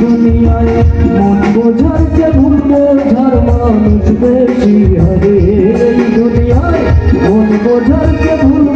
দুনিয়ায় মন বোঝার যে ভুল বোঝার মানুষ বেশি হবে। এই দুনিয়ায় মন বোঝার যে ভুল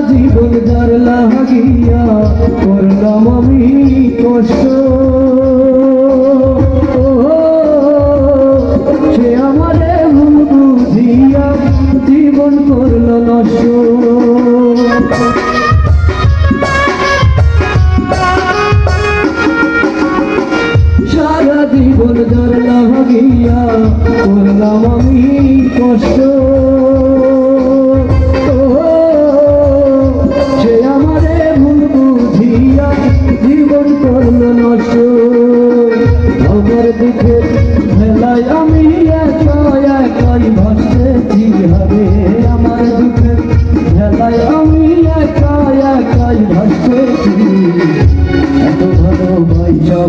জীবন যার লাগিয়া করলাম আমি কষ্ট। সে আমারে ভুল বুঝিয়া জীবন করল নষ্ট। জীবন যার লাগিয়া করলাম আমি কষ্ট।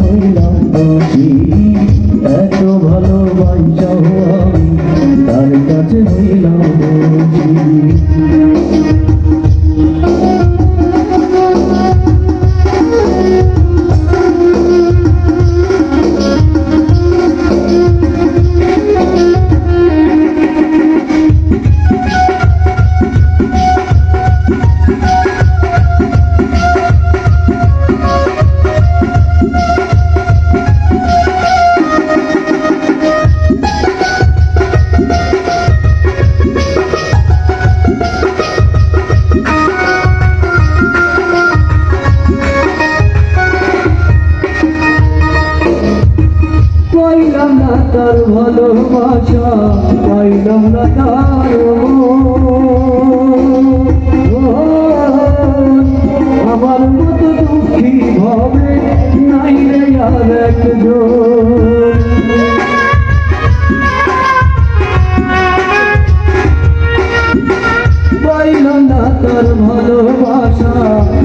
হইলাম দোষী এত ভালোবাসা আমি তার কাছে হইলাম দোষী ভালোবাসা পাইলাম না তার আমার মতো দুঃখী নাই ভালোবাসা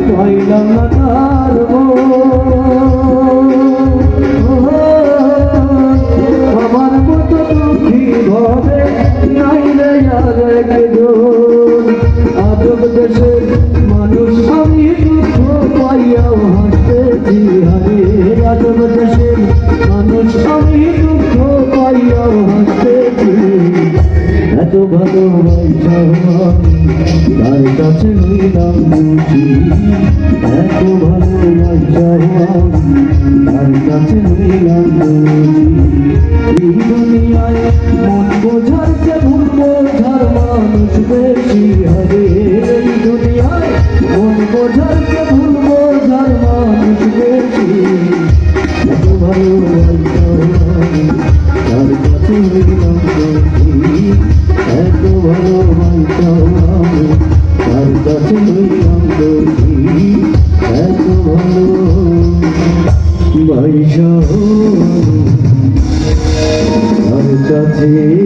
পাইলাম না তার একজন আজব দেশের মানুষ আমি দুঃখ পাইয়াও হাসতেছি হারে আজব দেশের মানুষ আমি দুঃখ পাইয়াও হাসতেছি এত ভালো তার কাছে হইলাম বুঝি এত ভালো তার কাছে হইলাম বুঝি দুনিয়ায় এত ভালোবাসা আমি তার কাছে হইলাম দোষী এত ভালো বাইশা তার কাছে